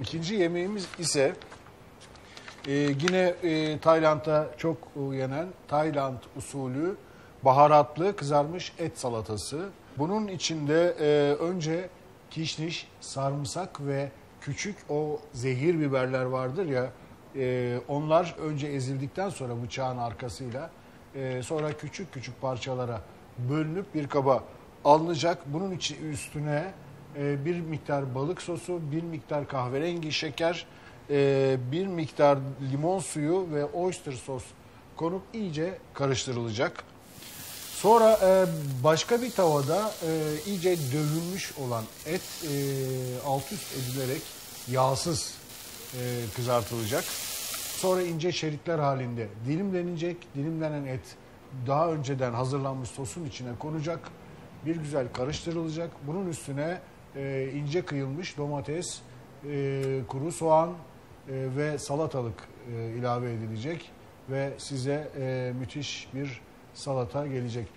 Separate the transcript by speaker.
Speaker 1: İkinci yemeğimiz ise e, yine e, Tayland'da çok yenen Tayland usulü baharatlı kızarmış et salatası. Bunun içinde e, önce kişniş, sarımsak ve küçük o zehir biberler vardır ya e, onlar önce ezildikten sonra bıçağın arkasıyla e, sonra küçük küçük parçalara bölünüp bir kaba alınacak. Bunun içi üstüne e, bir miktar balık sosu, bir miktar kahverengi şeker, e, bir miktar limon suyu ve oyster sos konup iyice karıştırılacak. Sonra e, başka bir tavada e, iyice dövülmüş olan et e, alt üst edilerek yağsız e, kızartılacak. Sonra ince şeritler halinde dilimlenecek. Dilimlenen et daha önceden hazırlanmış sosun içine konacak. Bir güzel karıştırılacak. Bunun üstüne e, ince kıyılmış domates, e, kuru soğan e, ve salatalık e, ilave edilecek ve size e, müthiş bir salata gelecek.